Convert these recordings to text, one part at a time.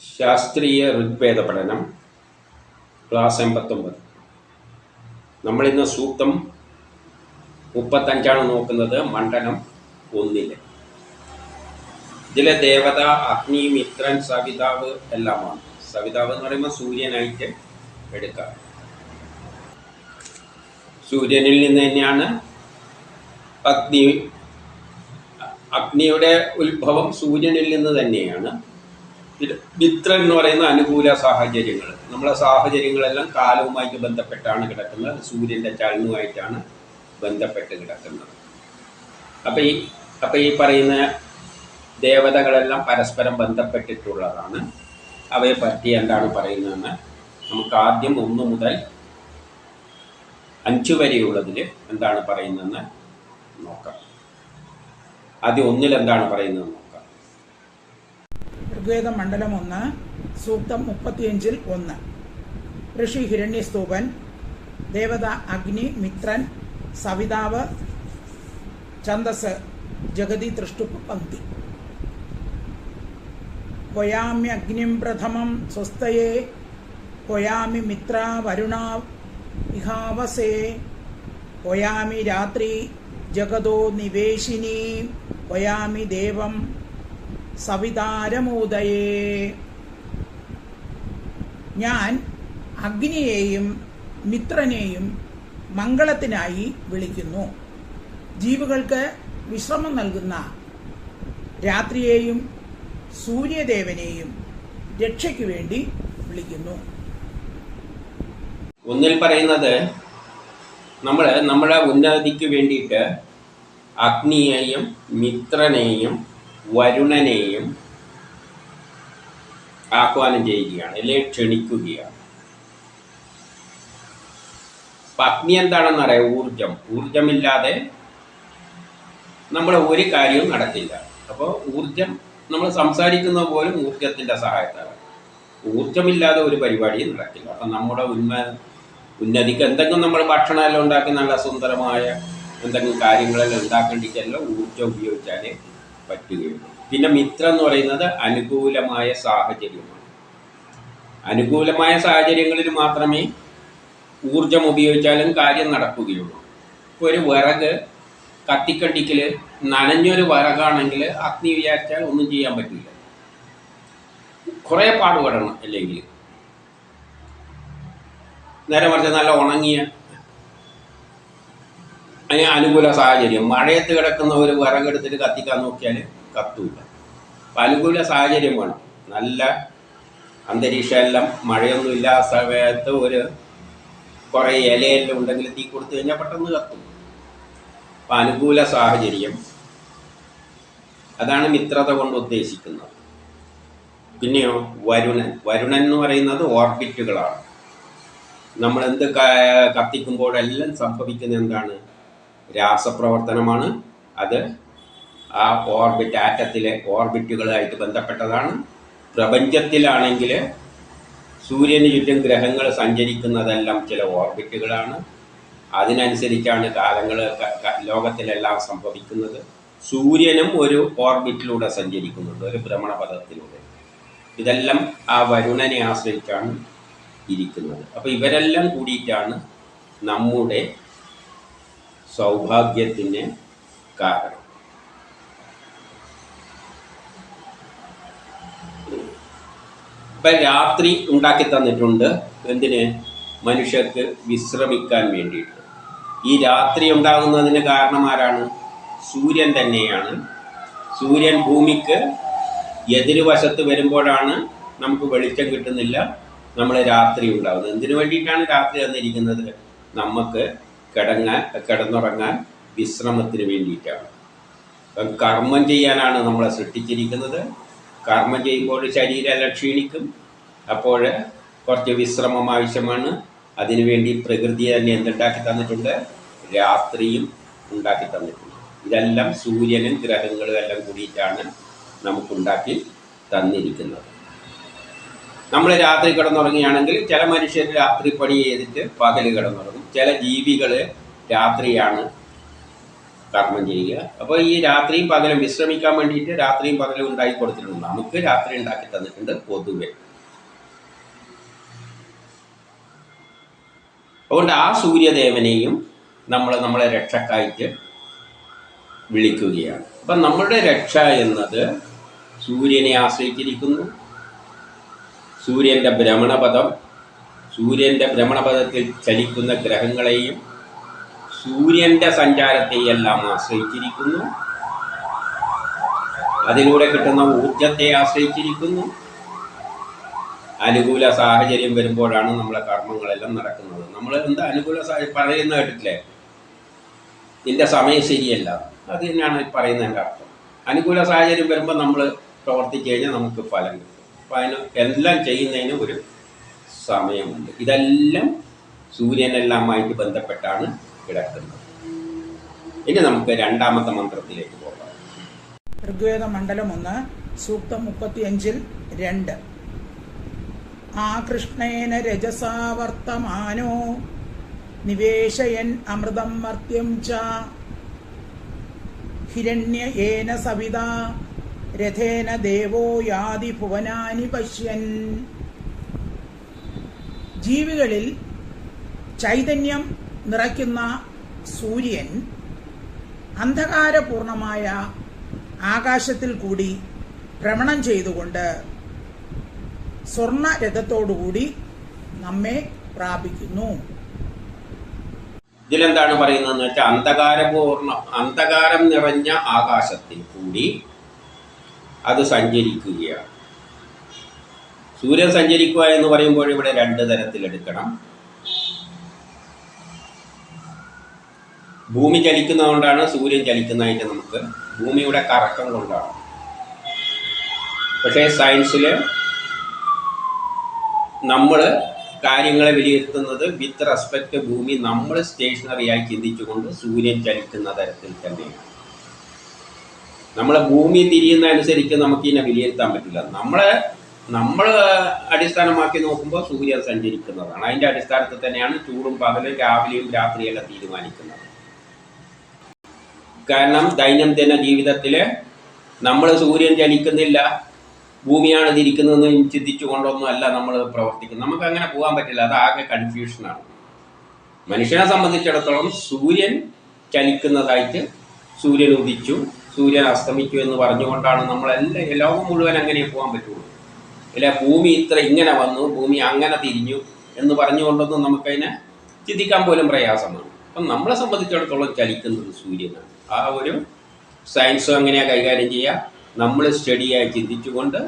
ശാസ്ത്രീയ ഋഗ്വേദ പഠനം ക്ലാസ് എൺപത്തൊമ്പത്. നമ്മളിന്ന് സൂക്തം മുപ്പത്തഞ്ചാണ് നോക്കുന്നത് മണ്ഡലം ഒന്നിൽ. ഇതിലെ ദേവത അഗ്നി മിത്രൻ സവിതാവ് എല്ലാമാണ്. സവിതാവ് എന്ന് പറയുമ്പോൾ സൂര്യനായിട്ട് എടുക്കാം. സൂര്യനിൽ നിന്ന് തന്നെയാണ് അഗ്നി അഗ്നിയുടെ ഉത്ഭവം സൂര്യനിൽ നിന്ന് തന്നെയാണ്. മിത്രൻ എന്ന് പറയുന്ന അനുകൂല സാഹചര്യങ്ങൾ. നമ്മളെ സാഹചര്യങ്ങളെല്ലാം കാലവുമായിട്ട് ബന്ധപ്പെട്ടാണ് കിടക്കുന്നത്. സൂര്യന്റെ ചലനവുമായിട്ടാണ് ബന്ധപ്പെട്ട് കിടക്കുന്നത്. അപ്പം ഈ അപ്പം ഈ പറയുന്ന ദേവതകളെല്ലാം പരസ്പരം ബന്ധപ്പെട്ടിട്ടുള്ളതാണ്. അവയെ പറ്റി എന്താണ് പറയുന്നതെന്ന് നമുക്ക് ആദ്യം ഒന്ന് മുതൽ അഞ്ച് വരെയുള്ളതിൽ എന്താണ് പറയുന്നതെന്ന് നോക്കാം. ആദ്യം ഒന്നിൽ എന്താണ് പറയുന്നത് നോക്കാം. ഋഗ്വേദം മണ്ഡലം ഒന്ന് സൂക്തം മുപ്പത്തിയഞ്ചിൽ ഒന്ന്. ഋഷി ഹിരണ്യസ്തൂപൻ ദേവത അഗ്നി മിത്രൻ സവിതാവ് ഛന്ദസ് ജഗതി തൃഷ്ടുപ്പ് പങ്ക്തി ക്വയാമ്യഗ്നിം പ്രഥമം സ്വസ്തയേ കൊയാമി മിത്ര വരുണ ഇഹാവസേ കൊയാമി രാത്രി ജഗതോ നിവേശിനി കൊയാമി ദേവം സവിതാരമോദയേ ഞാൻ അഗ്നിയെയും മിത്രനെയും മംഗളത്തിനായി വിളിക്കുന്നു. ജീവികൾക്ക് വിശ്രമം നൽകുന്ന രാത്രിയെയും സൂര്യദേവനെയും രക്ഷയ്ക്ക് വേണ്ടി വിളിക്കുന്നു. ഒന്നിൽ പറയുന്നത് നമ്മൾ നമ്മുടെ ഉന്നതിക്ക് വേണ്ടിയിട്ട് അഗ്നിയെയും മിത്രനെയും വരുണനെയും ആഹ്വാനം ചെയ്യുകയാണ് അല്ലെങ്കിൽ ക്ഷണിക്കുകയാണ്. പത്നി എന്താണെന്ന് അറിയാം? ഊർജം ഊർജമില്ലാതെ നമ്മുടെ ഒരു കാര്യവും നടക്കില്ല അപ്പോൾ ഊർജം നമ്മൾ സംസാരിക്കുന്ന പോലും ഊർജത്തിന്റെ സഹായത്താണ് ഊർജമില്ലാതെ ഒരു പരിപാടിയും നടക്കില്ല. അപ്പം നമ്മുടെ ഉന്മ ഉന്നതിക്ക് എന്തെങ്കിലും നമ്മൾ ഭക്ഷണമെല്ലാം ഉണ്ടാക്കി നല്ല സുന്ദരമായ എന്തെങ്കിലും കാര്യങ്ങളെല്ലാം ഉണ്ടാക്കേണ്ടിട്ടെല്ലാം ഊർജം ഉപയോഗിച്ചാലേ പറ്റുകയുള്ളൂ. പിന്നെ മിത്രം എന്ന് പറയുന്നത് അനുകൂലമായ സാഹചര്യമാണ്. അനുകൂലമായ സാഹചര്യങ്ങളിൽ മാത്രമേ ഊർജം ഉപയോഗിച്ചാലും കാര്യം നടക്കുകയുള്ളൂ. ഇപ്പോൾ ഒരു വിറക് കത്തിക്കണ്ടിക്കൽ നനഞ്ഞൊരു വിറകാണെങ്കിൽ അഗ്നി വിചാരിച്ചാൽ ഒന്നും ചെയ്യാൻ പറ്റില്ല. കുറേ പാടുപെടണം അല്ലെങ്കിൽ. നേരെ മറിച്ച് നല്ല ഉണങ്ങിയ അതിന് അനുകൂല സാഹചര്യം. മഴയത്ത് കിടക്കുന്ന ഒരു വിറകെടുത്തിട്ട് കത്തിക്കാൻ നോക്കിയാൽ കത്തൂല. അപ്പം അനുകൂല സാഹചര്യം വേണം. നല്ല അന്തരീക്ഷം എല്ലാം മഴയൊന്നും ഇല്ലാത്ത സമയത്ത് ഒരു കുറേ ഇലയെല്ലാം ഉണ്ടെങ്കിൽ തീ കൊടുത്തു കഴിഞ്ഞാൽ പെട്ടെന്ന് കത്തും. അപ്പം അനുകൂല സാഹചര്യം. അതാണ് മിത്രത കൊണ്ട് ഉദ്ദേശിക്കുന്നത്. പിന്നെയോ വരുണൻ. വരുണൻ എന്ന് പറയുന്നത് ഓർബിറ്റുകളാണ്. നമ്മൾ എന്ത് കത്തിക്കുമ്പോഴെല്ലാം സംഭവിക്കുന്ന എന്താണ്? രാസപ്രവർത്തനമാണ്. അത് ആ ഓർബിറ്റ് ആറ്റത്തിലെ ഓർബിറ്റുകളായിട്ട് ബന്ധപ്പെട്ടതാണ്. പ്രപഞ്ചത്തിലാണെങ്കിൽ സൂര്യന് ചുറ്റും ഗ്രഹങ്ങൾ സഞ്ചരിക്കുന്നതെല്ലാം ചില ഓർബിറ്റുകളാണ്. അതിനനുസരിച്ചാണ് കാലങ്ങൾ ലോകത്തിലെല്ലാം സംഭവിക്കുന്നത്. സൂര്യനും ഒരു ഓർബിറ്റിലൂടെ സഞ്ചരിക്കുന്നുണ്ട് ഒരു ഭ്രമണപഥത്തിലൂടെ. ഇതെല്ലാം ആ വരുണനെ ആശ്രയിച്ചാണ് ഇരിക്കുന്നത്. അപ്പോൾ ഇവരെല്ലാം കൂടിയിട്ടാണ് നമ്മുടെ സൗഭാഗ്യത്തിന് കാരണം. ഇപ്പം രാത്രി ഉണ്ടാക്കി തന്നിട്ടുണ്ട്. എന്തിന്? മനുഷ്യർക്ക് വിശ്രമിക്കാൻ വേണ്ടിയിട്ട്. ഈ രാത്രി ഉണ്ടാകുന്നതിന് കാരണം ആരാണ്? സൂര്യൻ തന്നെയാണ്. സൂര്യൻ ഭൂമിക്ക് എതിരുവശത്ത് വരുമ്പോഴാണ് നമുക്ക് വെളിച്ചം കിട്ടുന്നില്ല. നമ്മൾ രാത്രി ഉണ്ടാകുന്നത്. എന്തിനു വേണ്ടിയിട്ടാണ് രാത്രി തന്നിരിക്കുന്നത്? നമുക്ക് കിടങ്ങാൻ കിടന്നുറങ്ങാൻ വിശ്രമത്തിന് വേണ്ടിയിട്ടാണ്. അപ്പം കർമ്മം ചെയ്യാനാണ് നമ്മളെ സൃഷ്ടിച്ചിരിക്കുന്നത്. കർമ്മം ചെയ്യുമ്പോൾ ശരീരമെല്ലാം ക്ഷീണിക്കും. അപ്പോൾ കുറച്ച് വിശ്രമം ആവശ്യമാണ്. അതിനുവേണ്ടി പ്രകൃതി തന്നെ എന്തുണ്ടാക്കി തന്നിട്ടുണ്ട്? രാത്രിയും ഉണ്ടാക്കി തന്നിട്ടുണ്ട്. ഇതെല്ലാം സൂര്യനും ഗ്രഹങ്ങളും എല്ലാം കൂടിയിട്ടാണ് നമുക്കുണ്ടാക്കി തന്നിരിക്കുന്നത്. നമ്മൾ രാത്രി കിടന്നുറങ്ങുകയാണെങ്കിൽ ചില മനുഷ്യർ രാത്രി പണി ചെയ്തിട്ട് പകൽ കിടന്നുറങ്ങും. ചില ജീവികൾ രാത്രിയാണ് കർമ്മം ചെയ്യുക. അപ്പോൾ ഈ രാത്രിയും പകലും വിശ്രമിക്കാൻ വേണ്ടിയിട്ട് രാത്രിയും പകലും ഉണ്ടാക്കി കൊടുത്തിട്ടുണ്ട്. നമുക്ക് രാത്രി ഉണ്ടാക്കി തന്നിട്ടുണ്ട് പൊതുവെ. അതുകൊണ്ട് ആ സൂര്യദേവനെയും നമ്മൾ നമ്മളെ രക്ഷക്കായിട്ട് വിളിക്കുകയാണ്. അപ്പം നമ്മളുടെ രക്ഷ എന്നത് സൂര്യനെ ആശ്രയിച്ചിരിക്കുന്നു. സൂര്യന്റെ ഭ്രമണപഥം സൂര്യന്റെ ഭ്രമണപഥത്തിൽ ചലിക്കുന്ന ഗ്രഹങ്ങളെയും സൂര്യന്റെ സഞ്ചാരത്തെയെല്ലാം ആശ്രയിച്ചിരിക്കുന്നു. അതിലൂടെ കിട്ടുന്ന ഊർജത്തെ ആശ്രയിച്ചിരിക്കുന്നു. അനുകൂല സാഹചര്യം വരുമ്പോഴാണ് നമ്മളെ കർമ്മങ്ങളെല്ലാം നടക്കുന്നത്. നമ്മൾ എന്താ അനുകൂല സാഹചര്യം പറയുന്ന കേട്ടിട്ടില്ലേ? നിന്റെ സമയം ശരിയല്ല. അത് തന്നെയാണ് പറയുന്നതിന്റെ അർത്ഥം. അനുകൂല സാഹചര്യം വരുമ്പോൾ നമ്മൾ പ്രവർത്തിച്ചു കഴിഞ്ഞാൽ നമുക്ക് ഫലം കിട്ടും. അതിന് എല്ലാം ചെയ്യുന്നതിന് ഒരു സമയമുണ്ട്. ഇതെല്ലാം സൂര്യനെല്ലാമായിട്ട് ബന്ധപ്പെട്ടാണ് കിടക്കുന്നത്. ഇനി നമുക്ക് രണ്ടാമത്തെ മന്ത്രത്തിലേക്ക് പോകാം. ഋഗ്വേദ മണ്ഡലം ഒന്ന് സൂക്തം മുപ്പത്തിയഞ്ചിൽ രണ്ട്. ആ കൃഷ്ണേന രജസാവർത്തമാനോ നിവേശയൻ അമൃതം മർത്യം ച ഹിരണ്യ ഏന സവിത. രഥേന ദേവോ യാതി ഭുവനാനി പശ്യൻ. ജീവികളിൽ ചൈതന്യം നിറയ്ക്കുന്ന സൂര്യൻ അന്ധകാരപൂർണമായ ആകാശത്തിൽ കൂടി ഭ്രമണം ചെയ്തുകൊണ്ട് സ്വർണ രഥത്തോടുകൂടി നമ്മെ പ്രാപിക്കുന്നു. ഇതിലെന്താണ് പറയുന്നതെന്ന് വെച്ചാൽ അന്ധകാരപൂർണ അന്ധകാരം നിറഞ്ഞ ആകാശത്തിൽ കൂടി അത് സഞ്ചരിക്കുകയാണ്. സൂര്യൻ സഞ്ചരിക്കുക എന്ന് പറയുമ്പോൾ ഇവിടെ രണ്ട് തരത്തിലെടുക്കണം ഭൂമി ചലിക്കുന്നതുകൊണ്ടാണ് സൂര്യൻ ചലിക്കുന്നതായിട്ട് നമുക്ക് ഭൂമിയുടെ കറക്കം കൊണ്ടാണ്. പക്ഷേ സയൻസിൽ നമ്മൾ കാര്യങ്ങളെ വിലയിരുത്തുന്നത് വിത്ത് റെസ്പെക്ട് ഭൂമി നമ്മൾ സ്റ്റേഷനറിയായി ചിന്തിച്ചുകൊണ്ട് സൂര്യൻ ചലിക്കുന്ന തരത്തിൽ തന്നെയാണ്. നമ്മളെ ഭൂമി തിരിയുന്ന അനുസരിച്ച് നമുക്ക് ഇതിനെ വിലയിരുത്താൻ പറ്റില്ല. നമ്മളെ നമ്മൾ അടിസ്ഥാനമാക്കി നോക്കുമ്പോൾ സൂര്യൻ സഞ്ചരിക്കുന്നതാണ്. അതിന്റെ അടിസ്ഥാനത്തിൽ തന്നെയാണ് ചൂടും പകലും രാവിലെയും രാത്രിയൊക്കെ തീരുമാനിക്കുന്നത്. കാരണം ദൈനംദിന ജീവിതത്തിൽ നമ്മൾ സൂര്യൻ ജനിക്കുന്നില്ല ഭൂമിയാണ് തിരിക്കുന്നതെന്ന് ചിന്തിച്ചുകൊണ്ടൊന്നുമല്ല നമ്മൾ പ്രവർത്തിക്കുന്നത്. നമുക്ക് അങ്ങനെ പോകാൻ പറ്റില്ല. അത് ആകെ കൺഫ്യൂഷനാണ്. മനുഷ്യനെ സംബന്ധിച്ചിടത്തോളം സൂര്യൻ ചലിക്കുന്നതായിട്ട് സൂര്യൻ ഉദിച്ചു. സൂര്യൻ അസ്തമിച്ചു എന്ന് പറഞ്ഞുകൊണ്ടാണ് നമ്മളെല്ലാം ലോകം മുഴുവൻ അങ്ങനെ പോകാൻ പറ്റുള്ളൂ. അല്ലെ ഭൂമി ഇത്ര ഇങ്ങനെ വന്നു ഭൂമി അങ്ങനെ തിരിഞ്ഞു എന്ന് പറഞ്ഞുകൊണ്ടൊന്നും നമുക്കതിനെ ചിന്തിക്കാൻ പോലും പ്രയാസമാണ്. അപ്പം നമ്മളെ സംബന്ധിച്ചിടത്തോളം ചലിക്കുന്നത് സൂര്യനാണ്. ആ ഒരു സയൻസും അങ്ങനെയാണ് കൈകാര്യം ചെയ്യുക. നമ്മൾ സ്റ്റഡിയായി ചിന്തിച്ചുകൊണ്ട്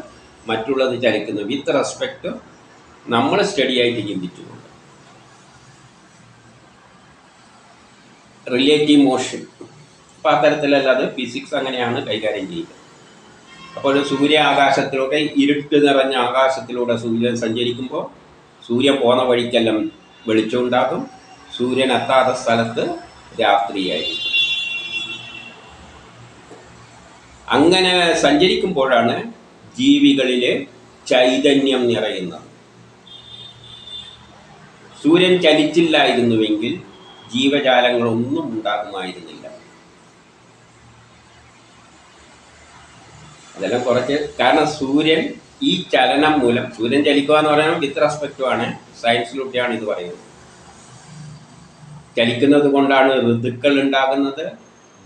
മറ്റുള്ളത് ചലിക്കുന്നു. വിത്ത് റെസ്പെക്റ്റ് നമ്മൾ സ്റ്റഡിയായിട്ട് ചിന്തിച്ചുകൊണ്ട്. റിലേറ്റീവ് മോഷൻ അപ്പോൾ അത്തരത്തിലല്ലാതെ ഫിസിക്സ് അങ്ങനെയാണ് കൈകാര്യം ചെയ്യുക അപ്പോൾ സൂര്യ ആകാശത്തിലൂടെ ഇരുട്ട് നിറഞ്ഞ ആകാശത്തിലൂടെ സൂര്യൻ സഞ്ചരിക്കുമ്പോൾ സൂര്യൻ പോന്ന വഴിക്കെല്ലാം വെളിച്ചം ഉണ്ടാകും. സൂര്യൻ എത്താത്ത സ്ഥലത്ത് രാത്രിയായിരിക്കും. അങ്ങനെ സഞ്ചരിക്കുമ്പോഴാണ് ജീവികളിൽ ചൈതന്യം നിറയുന്നത്. സൂര്യൻ ചലിച്ചില്ലായിരുന്നുവെങ്കിൽ ജീവജാലങ്ങളൊന്നും ഉണ്ടാകുമായിരുന്നില്ല. അതെല്ലാം കുറച്ച്. കാരണം സൂര്യൻ ഈ ചലനം മൂലം സൂര്യൻ ചലിക്കുക എന്ന് പറയുന്നത് വിത്ത് റെസ്പെക്റ്റുമാണ് സയൻസിലൂടെയാണ് ഇത് പറയുന്നത്. ചലിക്കുന്നത് കൊണ്ടാണ് ഋതുക്കൾ ഉണ്ടാകുന്നത്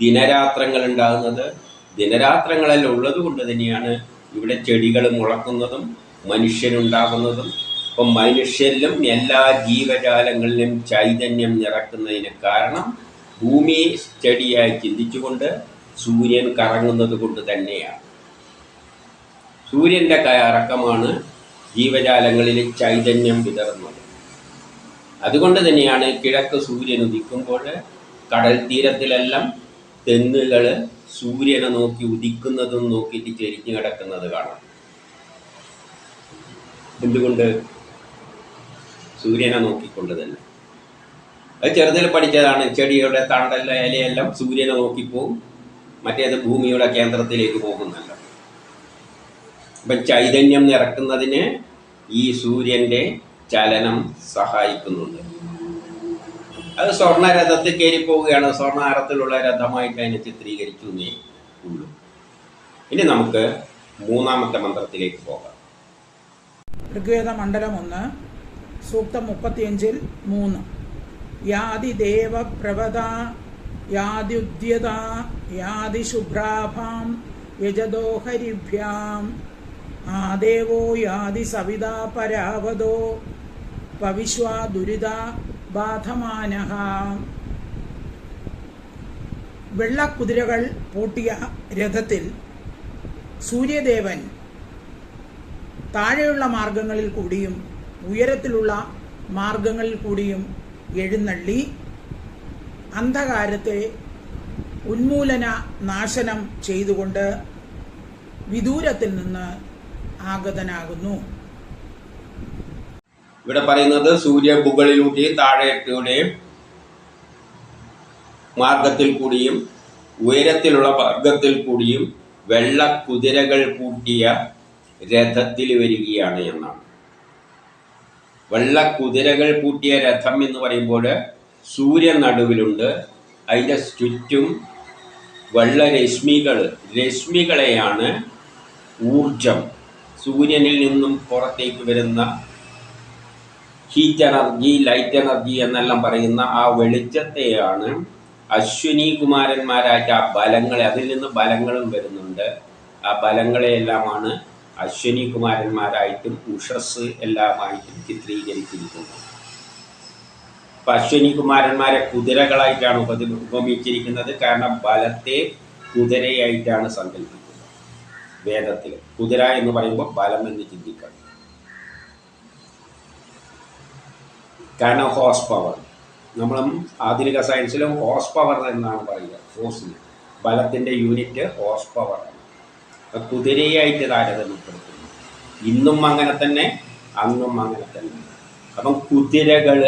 ദിനരാത്രങ്ങൾ ഉണ്ടാകുന്നത്. ദിനരാത്രങ്ങളെല്ലാം ഉള്ളത് കൊണ്ട് തന്നെയാണ് ഇവിടെ ചെടികൾ മുളക്കുന്നതും മനുഷ്യനുണ്ടാകുന്നതും അപ്പം മനുഷ്യരിലും എല്ലാ ജീവജാലങ്ങളിലും ചൈതന്യം നിറക്കുന്നതിന് കാരണം ഭൂമി ചെടിയായി ചിന്തിച്ചുകൊണ്ട് സൂര്യൻ കറങ്ങുന്നത് കൊണ്ട് തന്നെയാണ്. സൂര്യന്റെ കയറക്കമാണ് ജീവജാലങ്ങളിൽ ചൈതന്യം വിതറുന്നത് അതുകൊണ്ട് തന്നെയാണ് കിഴക്ക് സൂര്യൻ ഉദിക്കുമ്പോൾ കടൽ തീരത്തിലെല്ലാം തെങ്ങുകൾ സൂര്യനെ നോക്കി ഉദിക്കുന്നതും നോക്കിയിട്ട് ചെരിഞ്ഞു കിടക്കുന്നത് കാണാം. എന്തുകൊണ്ട്? സൂര്യനെ നോക്കിക്കൊണ്ട് തന്നെ. അത് ചെറുതിൽ പഠിച്ചതാണ്. ചെടിയുടെ തണ്ടല്ല ഇലയെല്ലാം സൂര്യനെ നോക്കിപ്പോവും. മറ്റേത് ഭൂമിയുടെ കേന്ദ്രത്തിലേക്ക് പോകുന്നല്ല. അപ്പം ചൈതന്യം നിറക്കുന്നതിന് ഈ സൂര്യന്റെ ചലനം സഹായിക്കുന്നുണ്ട്. അത് സ്വർണ രഥത്തിൽ കയറി പോവുകയാണ്. സ്വർണാരത്തിലുള്ള രഥമായിട്ട് അതിനെ ചിത്രീകരിച്ചു എന്നേ ഉള്ളൂ. ഇനി നമുക്ക് മൂന്നാമത്തെ മന്ത്രത്തിലേക്ക് പോകാം. ഋഗ്വേദ മണ്ഡലം ഒന്ന് സൂക്തം മുപ്പത്തിയഞ്ചിൽ മൂന്ന്. യാതി ദേവ പ്രവത യാതിയുദ്ധ്യത യാതിശുഭ്രാഭാം യജദോഹരിഭ്യാം. ആദേവോ യാതി സവിതാ പരാവതോ പവിശ്വാ ദുരിത ബാധമാന വെള്ളക്കുതിരകൾ പൂട്ടിയ രഥത്തിൽ സൂര്യദേവൻ താഴെയുള്ള മാർഗങ്ങളിൽ കൂടിയും ഉയരത്തിലുള്ള മാർഗങ്ങളിൽ കൂടിയും എഴുന്നള്ളി അന്ധകാരത്തെ ഉന്മൂലന നാശനം ചെയ്തുകൊണ്ട് വിദൂരത്തിൽ നിന്ന് ആഗതനാകുന്നു. ഇവിടെ പറയുന്നത് സൂര്യ മുകളിലൂടെയും താഴെയൂടെയും മാർഗത്തിൽ കൂടിയും ഉയരത്തിലുള്ള മാർഗത്തിൽ കൂടിയും വെള്ള കുതിരകൾ കൂട്ടിയ രഥത്തിൽ വരികയാണ് എന്നാണ്. വെള്ള കുതിരകൾ കൂട്ടിയ രഥം എന്ന് പറയുമ്പോൾ സൂര്യൻ നടുവിലുണ്ട്. അതിന്റെ ചുറ്റും വെള്ള രശ്മികൾ രശ്മികളെയാണ് ഊർജം. സൂര്യനിൽ നിന്നും പുറത്തേക്ക് വരുന്ന ഹീറ്റ് എനർജി ലൈറ്റ് എനർജി എന്നെല്ലാം പറയുന്ന ആ വെളിച്ചത്തെയാണ് അശ്വിനി കുമാരന്മാരായിട്ട് ആ ബലങ്ങളെ അതിൽ നിന്ന് ബലങ്ങളും വരുന്നുണ്ട്. ആ ബലങ്ങളെയെല്ലാമാണ് അശ്വിനി കുമാരന്മാരായിട്ടും ഉഷസ് എല്ലാമായിട്ടും ചിത്രീകരിച്ചിരിക്കുന്നത്. അപ്പൊ അശ്വിനി കുമാരന്മാരെ കുതിരകളായിട്ടാണ് ഉപതി ഉപമിച്ചിരിക്കുന്നത്. കാരണം ബലത്തെ കുതിരയായിട്ടാണ് സങ്കല്പിക്കുന്നത് വേദത്തിൽ. കുതിര എന്ന് പറയുമ്പോൾ ബലം എന്ന് ചിന്തിക്കണം. കാരണം ഹോസ് പവർ നമ്മളും ആധുനിക സയൻസിലും ഹോസ് പവർ എന്നാണ് പറയുക ഫോഴ്സിന് ബലത്തിന്റെ യൂണിറ്റ് ഹോസ് പവർ കുതിരയായിട്ട് താരതമ്യപ്പെടുത്തുന്നു. ഇന്നും അങ്ങനെ തന്നെ അന്നും അങ്ങനെ തന്നെ. അപ്പം കുതിരകൾ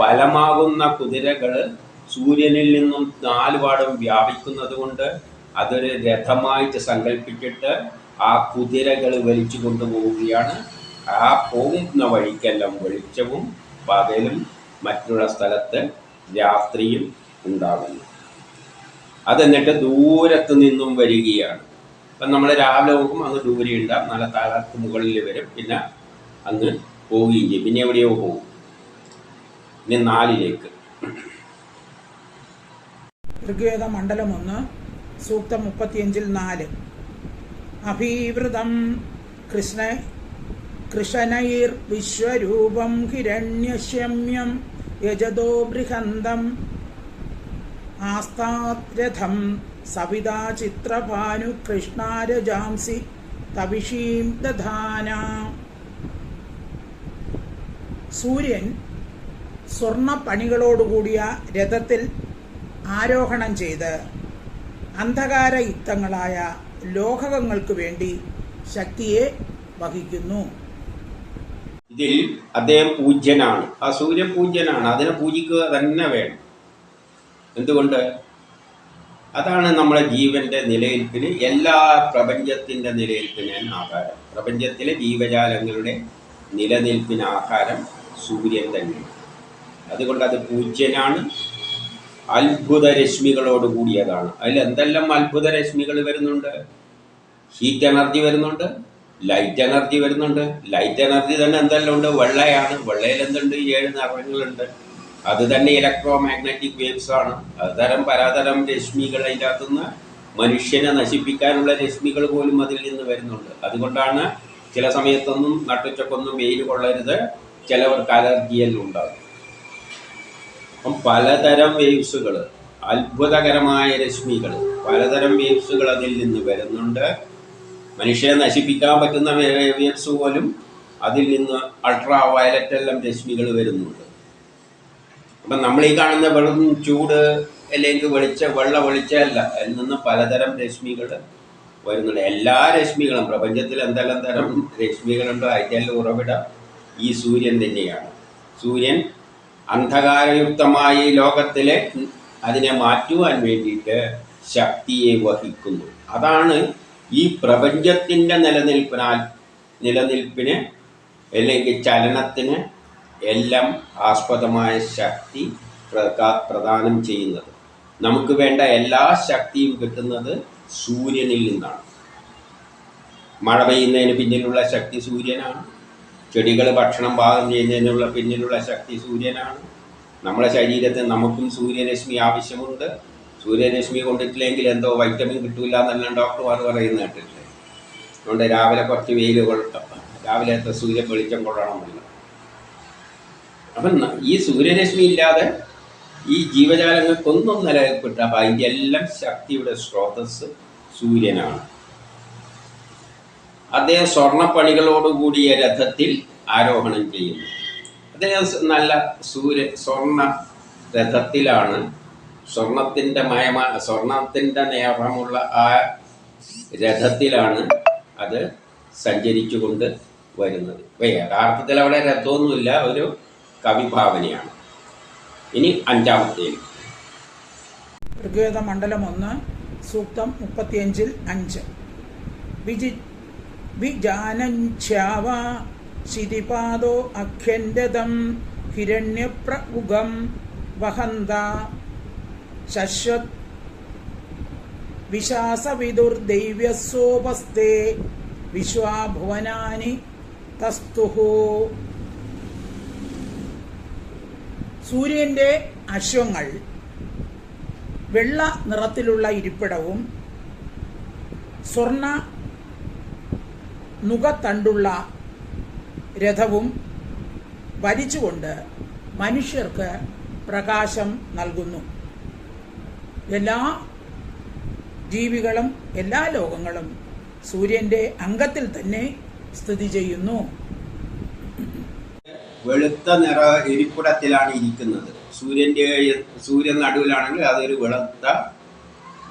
ബലമാകുന്ന കുതിരകൾ സൂര്യനിൽ നിന്നും നാലുപാടും വ്യാപിക്കുന്നത് കൊണ്ട് അതൊരു രഥമായിട്ട് സങ്കല്പിച്ചിട്ട് ആ കുതിരകൾ വലിച്ചു കൊണ്ടുപോവുകയാണ്. ആ പോകുന്ന വഴിക്കെല്ലാം വെളിച്ചവും പകലും മറ്റുള്ള സ്ഥലത്ത് രാത്രിയും ഉണ്ടാകുന്നു. അതെന്നിട്ട് ദൂരത്ത് നിന്നും വരികയാണ്. അപ്പം നമ്മൾ രാവിലെ പോകും അങ്ങ് ദൂരെ ഉണ്ടാകും നല്ല താഴത്ത് മുകളിൽ വരും. പിന്നെ അങ്ങ് പോവുകയും ചെയ്യും. പിന്നെ എവിടെയോ പോകും. ഇനി നാലിലേക്ക്. ഋഗ്വേദ മണ്ഡലം ഒന്ന്. സൂക്തം മുപ്പത്തിയഞ്ചിൽ നാല്. അഭീവൃതം കൃഷ്ണ കൃഷനൈർ വിശ്വരൂപം ഹിരണ്യശമ്യം യജതോ ബൃഹന്തം ആസ്താരഥം സവിതാ ചിത്രഭാനു കൃഷ്ണാരജാംസി തവിഷീം ദധാന. സൂര്യൻ സ്വർണ പണികളോടുകൂടിയ രഥത്തിൽ ആരോഹണം ചെയ്ത് അന്ധകാര യുക്തങ്ങളായ ലോഹകങ്ങൾക്ക് വേണ്ടി ശക്തിയെ വഹിക്കുന്നു. ഇതിൽ അദ്ദേഹം പൂജ്യനാണ്. ആ സൂര്യപൂജ്യനാണ്. അതിനെ പൂജിക്കുക തന്നെ വേണം. എന്തുകൊണ്ട്? അതാണ് നമ്മുടെ ജീവന്റെ നിലനിൽപ്പിന് എല്ലാ പ്രപഞ്ചത്തിന്റെ നിലനിൽപ്പിന് ആധാരം. പ്രപഞ്ചത്തിലെ ജീവജാലങ്ങളുടെ നിലനിൽപ്പിന് ആധാരം സൂര്യൻ തന്നെയാണ്. അതുകൊണ്ട് അത് പൂജ്യനാണ്. അത്ഭുത രശ്മികളോട് കൂടിയതാണ് അതിൽ എന്തെല്ലാം അത്ഭുത രശ്മികൾ വരുന്നുണ്ട്? ഹീറ്റ് എനർജി വരുന്നുണ്ട് ലൈറ്റ് എനർജി വരുന്നുണ്ട്. ലൈറ്റ് എനർജി തന്നെ എന്തെല്ലാം ഉണ്ട്? വെള്ളയാണ്. വെള്ളയിൽ എന്തുണ്ട് ഏഴ് നിറങ്ങളുണ്ട്. അത് തന്നെ ഇലക്ട്രോ മാഗ്നറ്റിക് വേവ്സ് ആണ് അത്തരം പലതരം രശ്മികൾ അതിന്റെ മനുഷ്യനെ നശിപ്പിക്കാനുള്ള രശ്മികൾ പോലും അതിൽ നിന്ന് വരുന്നുണ്ട്. അതുകൊണ്ടാണ് ചില സമയത്തൊന്നും നട്ടുച്ചക്കൊന്നും വെയിൽ കൊള്ളരുത്. ചിലവർക്ക് അലർജിയെല്ലാം ഉണ്ടാകും. അപ്പം പലതരം വേവ്സുകൾ അത്ഭുതകരമായ രശ്മികൾ പലതരം വേവ്സുകൾ അതിൽ നിന്ന് വരുന്നുണ്ട്. മനുഷ്യനെ നശിപ്പിക്കാൻ പറ്റുന്ന വേവ്സ് പോലും അതിൽ നിന്ന് അൾട്രാ വയലറ്റ് എല്ലാം രശ്മികൾ വരുന്നുണ്ട്. അപ്പം നമ്മൾ ഈ കാണുന്ന വെള്ളം ചൂട് അല്ലെങ്കിൽ വെളിച്ച വെള്ള വെളിച്ചമല്ല അതിൽ നിന്ന് പലതരം രശ്മികൾ വരുന്നുണ്ട്. എല്ലാ രശ്മികളും പ്രപഞ്ചത്തിൽ എന്തെല്ലാം തരം രശ്മികളുണ്ടോ അതിന്റെ ഉറവിടം ഈ സൂര്യൻ തന്നെയാണ്. സൂര്യൻ അന്ധകാരയുക്തമായ ലോകത്തിലെ അതിനെ മാറ്റുവാൻ വേണ്ടിയിട്ട് ശക്തിയെ വഹിക്കുന്നു. അതാണ് ഈ പ്രപഞ്ചത്തിന്റെ നിലനിൽപ്പിനാൽ നിലനിൽപ്പിന് അല്ലെങ്കിൽ ചലനത്തിന് എല്ലാം ആസ്പദമായ ശക്തി പ്രദാനം ചെയ്യുന്നത്. നമുക്ക് വേണ്ട എല്ലാ ശക്തിയും കിട്ടുന്നത് സൂര്യനിൽ നിന്നാണ്. മഴ പെയ്യുന്നതിന് പിന്നിലുള്ള ശക്തി സൂര്യനാണ്. ചെടികൾ ഭക്ഷണം പാകം ചെയ്യുന്നതിനുള്ള പിന്നിലുള്ള ശക്തി സൂര്യനാണ്. നമ്മുടെ ശരീരത്തിൽ നമുക്കും സൂര്യരശ്മി ആവശ്യമുണ്ട്. സൂര്യരശ്മി കൊണ്ടിട്ടില്ലെങ്കിൽ എന്തോ വൈറ്റമിൻ കിട്ടില്ല എന്നെല്ലാം ഡോക്ടർമാർ പറയുന്നത് കേട്ടിട്ടില്ലേ? അതുകൊണ്ട് രാവിലെ കുറച്ച് വെയിൽ കൊള്ളണം രാവിലത്തെ സൂര്യ വെളിച്ചം കൊള്ളണമെന്നില്ല അപ്പം ഈ സൂര്യരശ്മി ഇല്ലാതെ ഈ ജീവജാലങ്ങൾക്കൊന്നും നിലനിൽപ്പിട്ട അപ്പം അതിന്റെ എല്ലാം ശക്തിയുടെ സ്രോതസ് സൂര്യനാണ്. അദ്ദേഹം സ്വർണപ്പണികളോടുകൂടിയ രഥത്തിൽ ആരോഹണം ചെയ്യുന്നു. അദ്ദേഹം നല്ല സൂര്യ സ്വർണ രഥത്തിലാണ് സ്വർണത്തിന്റെ മയമ സ്വർണത്തിന്റെ നിയമമുള്ള ആ രഥത്തിലാണ് അത് സഞ്ചരിച്ചുകൊണ്ട് വരുന്നത്. യഥാർത്ഥത്തിൽ അവിടെ രഥമൊന്നുമില്ല ഒരു കവിഭാവനയാണ്. ഇനി അഞ്ചാമത്തെ ഋഗ്വേദ മണ്ഡലം ഒന്ന് സൂക്തം മുപ്പത്തിയഞ്ചിൽ അഞ്ച്. വിജി വിജാനഞ്ചാവ ശിതിപാദോ അഖ്യന്തം ഹിരണ്യപ്രമുഖം വഹന്ത ശശ്വത് വിശാസവിദുർദൈവ്യസോപസ്തേ വിശ്വാഭുവനാനി തസ്തുഹു. സൂര്യന്റെ അശ്വങ്ങൾ വെള്ള നിറത്തിലുള്ള ഇരിപ്പിടവും സ്വർണ നുകത്തണ്ടുള്ള രഥവും വലിച്ചുകൊണ്ട് മനുഷ്യർക്ക് പ്രകാശം നൽകുന്നു. എല്ലാ ജീവികളും എല്ലാ ലോകങ്ങളും സൂര്യന്റെ അംഗത്തിൽ തന്നെ സ്ഥിതി ചെയ്യുന്നു. വെളുത്ത നിറ ഇരിപ്പിടത്തിലാണ് ഇരിക്കുന്നത്. സൂര്യന്റെ സൂര്യൻ നടുവിലാണെങ്കിൽ അതൊരു വെളുത്ത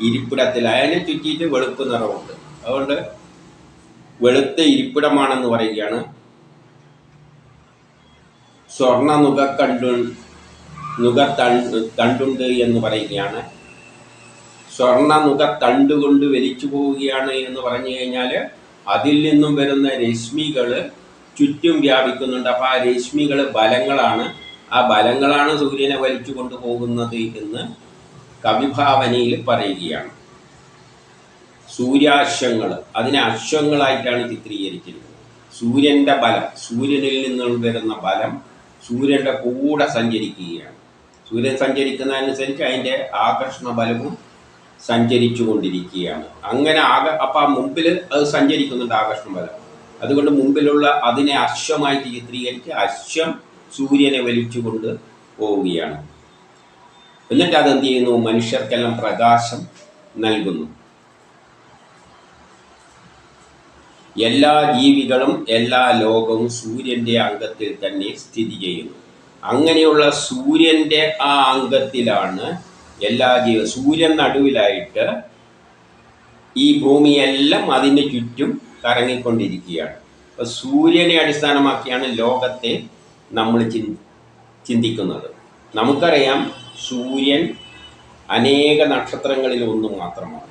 ഇരിപ്പിടത്തിൽ അതിനെ ചുറ്റിയിട്ട് വെളുപ്പ് നിറമുണ്ട്. അതുകൊണ്ട് വെളുത്ത ഇരിപ്പിടമാണെന്ന് പറയുകയാണ്. സ്വർണ നുകക്കണ്ടു നുക തണ്ടുണ്ട് എന്ന് പറയുകയാണ്. സ്വർണ നുക തണ്ടുകൊണ്ട് വലിച്ചു പോവുകയാണ് എന്ന് പറഞ്ഞു കഴിഞ്ഞാൽ അതിൽ നിന്നും വരുന്ന രശ്മികൾ ചുറ്റും വ്യാപിക്കുന്നുണ്ട്. അപ്പോൾ ആ രശ്മികൾ ബലങ്ങളാണ്. ആ ബലങ്ങളാണ് സൂര്യനെ വലിച്ചു കൊണ്ടുപോകുന്നത് എന്ന് കവിഭാവനയിൽ പറയുകയാണ്. സൂര്യാശ്വങ്ങൾ. അതിനെ അശ്വങ്ങളായിട്ടാണ് ചിത്രീകരിച്ചിരിക്കുന്നത്. സൂര്യന്റെ ബലം സൂര്യനിൽ നിന്നും വരുന്ന ബലം സൂര്യന്റെ കൂടെ സഞ്ചരിക്കുകയാണ്. സൂര്യൻ സഞ്ചരിക്കുന്നതനുസരിച്ച് അതിന്റെ ആകർഷണ ബലവും സഞ്ചരിച്ചു കൊണ്ടിരിക്കുകയാണ് അങ്ങനെ ആക അപ്പം ആ മുമ്പിൽ അത് സഞ്ചരിക്കുന്നുണ്ട് ആകർഷണ ബലം. അതുകൊണ്ട് മുമ്പിലുള്ള അതിനെ അശ്വമായിട്ട് ചിത്രീകരിച്ച് അശ്വം സൂര്യനെ വലിച്ചുകൊണ്ട് പോവുകയാണ്. എന്നിട്ട് അതെന്ത് ചെയ്യുന്നു? മനുഷ്യർക്കെല്ലാം പ്രകാശം നൽകുന്നു. എല്ലാ ജീവികളും എല്ലാ ലോകവും സൂര്യന്റെ അംഗത്തിൽ തന്നെ സ്ഥിതി ചെയ്യുന്നു. അങ്ങനെയുള്ള സൂര്യന്റെ ആ അംഗത്തിലാണ് എല്ലാ ജീവ സൂര്യൻ നടുവിലായിട്ട് ഈ ഭൂമിയെല്ലാം അതിന്റെ ചുറ്റും കറങ്ങിക്കൊണ്ടിരിക്കുകയാണ്. അപ്പോൾ സൂര്യനെ അടിസ്ഥാനമാക്കിയാണ് ലോകത്തെ നമ്മൾ ചിന് ചിന്തിക്കുന്നത്. നമുക്കറിയാം സൂര്യൻ അനേക നക്ഷത്രങ്ങളിൽ ഒന്ന് മാത്രമാണ്.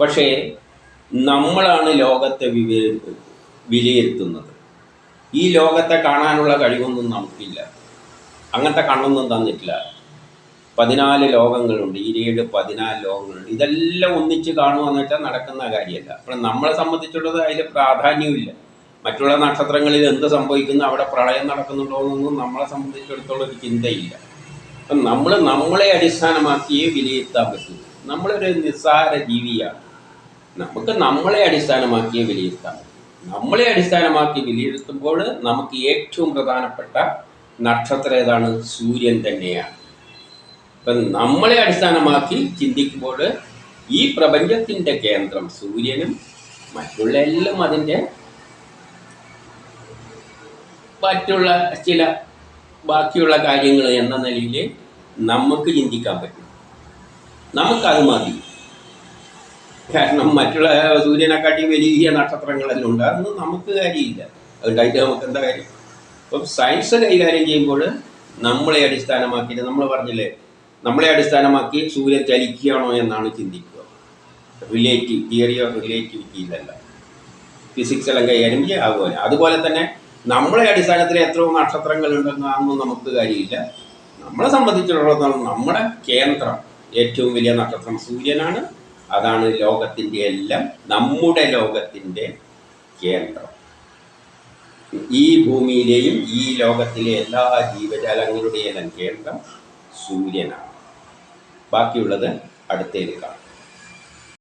പക്ഷേ നമ്മളാണ് ലോകത്തെ വിലയിരുത്തുന്നത്. ഈ ലോകത്തെ കാണാനുള്ള കഴിവൊന്നും നമുക്കില്ല. അങ്ങനത്തെ കണ്ണൊന്നും തന്നിട്ടില്ല. പതിനാല് ലോകങ്ങളുണ്ട് ഈരേഴ് പതിനാല് ലോകങ്ങളുണ്ട്. ഇതെല്ലാം ഒന്നിച്ച് കാണുമെന്ന് വെച്ചാൽ നടക്കുന്ന കാര്യമല്ല. അപ്പോൾ നമ്മളെ സംബന്ധിച്ചുള്ളത് അതിൽ പ്രാധാന്യമില്ല. മറ്റുള്ള നക്ഷത്രങ്ങളിൽ എന്ത് സംഭവിക്കുന്നു അവിടെ പ്രളയം നടക്കുന്നുണ്ടോ എന്നൊന്നും നമ്മളെ സംബന്ധിച്ചിടത്തോളം ഒരു ചിന്തയില്ല. അപ്പം നമ്മൾ നമ്മളെ അടിസ്ഥാനമാക്കിയേ വിലയിരുത്താൻ പറ്റൂ. നമ്മളൊരു നിസ്സാര ജീവിയാണ്. നമുക്ക് നമ്മളെ അടിസ്ഥാനമാക്കി വിലയിരുത്താം. നമ്മളെ അടിസ്ഥാനമാക്കി വിലയിരുത്തുമ്പോൾ നമുക്ക് ഏറ്റവും പ്രധാനപ്പെട്ട നക്ഷത്രം ഏതാണ്? സൂര്യൻ തന്നെയാണ്. ഇപ്പം നമ്മളെ അടിസ്ഥാനമാക്കി ചിന്തിക്കുമ്പോൾ ഈ പ്രപഞ്ചത്തിന്റെ കേന്ദ്രം സൂര്യനും മറ്റുള്ള എല്ലാം അതിന്റെ മറ്റുള്ള ചില ബാക്കിയുള്ള കാര്യങ്ങൾ എന്ന നിലയിൽ നമുക്ക് ചിന്തിക്കാൻ പറ്റും. നമുക്കത് മതി. കാരണം മറ്റുള്ള സൂര്യനെക്കാട്ടി വലിയ നക്ഷത്രങ്ങളെല്ലാം ഉണ്ട്. അതൊന്നും നമുക്ക് കാര്യമില്ല. അതുണ്ടായിട്ട് നമുക്ക് എന്താ കാര്യം? അപ്പം സയൻസ് കൈകാര്യം ചെയ്യുമ്പോൾ നമ്മളെ അടിസ്ഥാനമാക്കിയിട്ട് നമ്മൾ പറഞ്ഞില്ലേ നമ്മളെ അടിസ്ഥാനമാക്കി സൂര്യൻ ചലിക്കുകയാണോ എന്നാണ് ചിന്തിക്കുക. റിലേറ്റീവ് തിയറി ഓഫ് റിലേറ്റിവിറ്റിയിലല്ല ഫിസിക്സ് എല്ലാം കൈകാര്യം ചെയ്യാം. അതുപോലെ തന്നെ നമ്മളെ അടിസ്ഥാനത്തിൽ എത്രയോ നക്ഷത്രങ്ങൾ ഉണ്ടെന്ന് അതൊന്നും നമുക്ക് കാര്യമില്ല. നമ്മളെ സംബന്ധിച്ചിടത്തോളം നമ്മുടെ കേന്ദ്രം ഏറ്റവും വലിയ നക്ഷത്രം സൂര്യനാണ്. അതാണ് ലോകത്തിന്റെ എല്ലാം നമ്മുടെ ലോകത്തിന്റെ കേന്ദ്രം. ഈ ഭൂമിയിലെയും ഈ ലോകത്തിലെ എല്ലാ ജീവജാലങ്ങളുടെയെല്ലാം കേന്ദ്രം സൂര്യനാണ്. ബാക്കിയുള്ളത് അടുത്തേത് കാണാം.